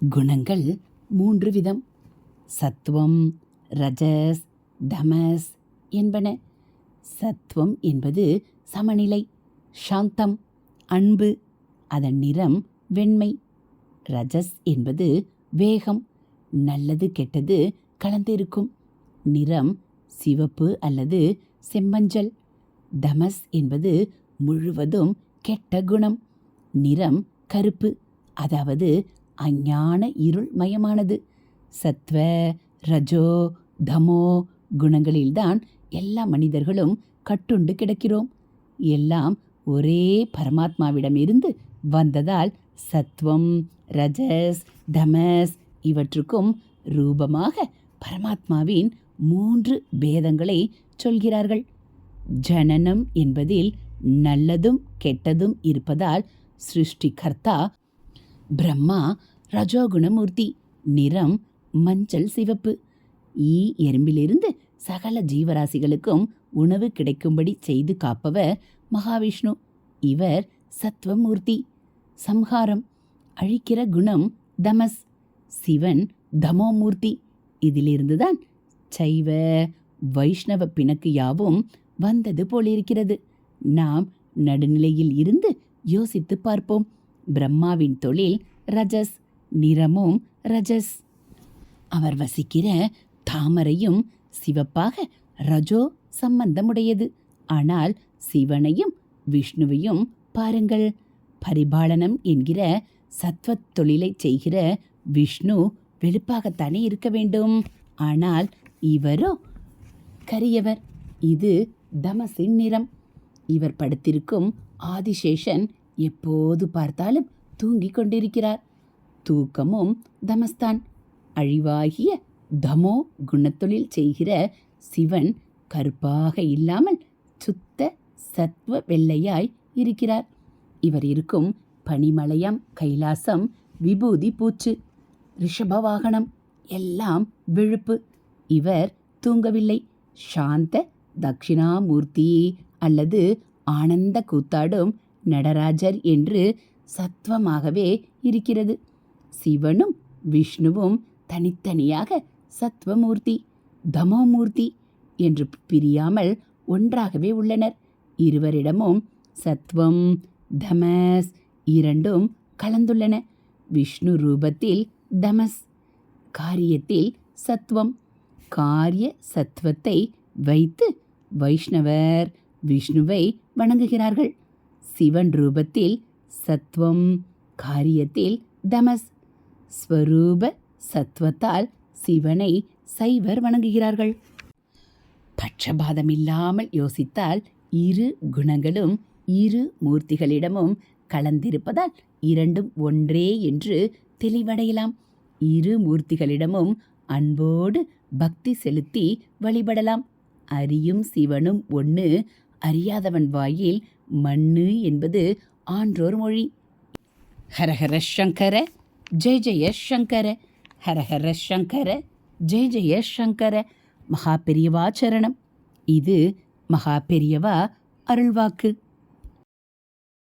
குணங்கள் மூன்று விதம். சத்துவம் ரஜஸ் தமஸ் என்பன. சத்துவம் என்பது சமநிலை சாந்தம் அன்பு அதன் நிறம் வெண்மை. ரஜஸ் என்பது வேகம் நல்லது கெட்டது கலந்திருக்கும். நிறம் சிவப்பு அல்லது செம்மஞ்சள். தமஸ் என்பது முழுவதும் கெட்ட குணம். நிறம் கருப்பு அதாவது அஞ்ஞான இருள் மயமானது சத்வ ரஜோ தமோ குணங்களில்தான் எல்லா மனிதர்களும் கட்டுண்டு கிடக்கிறோம். எல்லாம் ஒரே பரமாத்மாவிடமிருந்து வந்ததால் சத்வம் ரஜஸ் தமஸ் இவற்றுக்கும் ரூபமாக பரமாத்மாவின் மூன்று பேதங்களை சொல்கிறார்கள். ஜனனம் என்பதில் நல்லதும் கெட்டதும் இருப்பதால் சிருஷ்டிகர்த்தா பிரம்மா ரஜோகுணமூர்த்தி நிறம் மஞ்சள் சிவப்பு. ஈ எறும்பிலிருந்து சகல ஜீவராசிகளுக்கும் உணவு கிடைக்கும்படி செய்து காப்பவர் மகாவிஷ்ணு. இவர் சத்வமூர்த்தி. சம்ஹாரம். அழிக்கிற குணம் தமஸ். சிவன் தமோமூர்த்தி. இதிலிருந்துதான் சைவ வைஷ்ணவ பிணக்கு யாவும் வந்தது போலிருக்கிறது. நாம் நடுநிலையில் இருந்து யோசித்து பார்ப்போம். பிரம்மாவின் தொழில் ரஜஸ் நிறமும் ரஜஸ். அவர் வசிக்கிற தாமரையும் சிவப்பாக ரஜோ சம்பந்தமுடையது. ஆனால் சிவனையும் விஷ்ணுவையும் பாருங்கள். பரிபாலனம் என்கிற சத்வத் தொழிலை செய்கிற விஷ்ணு வெளுப்பாகத்தானே இருக்க வேண்டும். ஆனால் இவரோ கரியவர். இது தமசின் நிறம். இவர் படுத்திருக்கும் ஆதிசேஷன் எப்போது பார்த்தாலும் தூங்கிக் கொண்டிருக்கிறார். தூக்கமும் தமஸ்தான். அழிவாகிய தமோ குணத்தொழில் செய்கிற சிவன் கருப்பாக இல்லாமல் சுத்த சத்வ வெள்ளையாய் இருக்கிறார். இவர் இருக்கும் பனிமலையம் கைலாசம் விபூதி பூச்சு ரிஷப வாகனம் எல்லாம் விழுப்பு. இவர் தூங்கவில்லை. சாந்த தட்சிணாமூர்த்தி அல்லது ஆனந்த கூத்தாடும் நடராஜர் என்று சத்வமாகவே இருக்கிறது. சிவனும் விஷ்ணுவும் தனித்தனியாக சத்வமூர்த்தி தமோமூர்த்தி என்று பிரியாமல் ஒன்றாகவே உள்ளனர். இருவரிடமும் சத்வம் தமஸ் இரண்டும் கலந்துள்ளன. விஷ்ணு ரூபத்தில் தமஸ் காரியத்தில் சத்வம். காரிய சத்வத்தை வைத்து வைஷ்ணவர் விஷ்ணுவை வணங்குகிறார்கள். சிவன் ரூபத்தில் சத்வம் காரியத்தில் தமஸ். ஸ்வரூப சத்வத்தால் சிவனை சைவர் வணங்குகிறார்கள். பட்சபாதமில்லாமல் யோசித்தால் இரு குணங்களும் இரு மூர்த்திகளிடமும் கலந்திருப்பதால் இரண்டும் ஒன்றே என்று தெளிவடையலாம். இரு மூர்த்திகளிடமும் அன்போடு பக்தி செலுத்தி வழிபடலாம். அறியும் சிவனும் ஒன்று அறியாதவன் வாயில் மண்ணு என்பது ஆன்றோர் மொழி. ஹரஹர சங்கர ஜெய ஜெய சங்கர. ஹரஹர சங்கர ஜெய ஜெய சங்கர. மகா பெரியவா சரணம். இது மகா பெரியவா அருள்வாக்கு.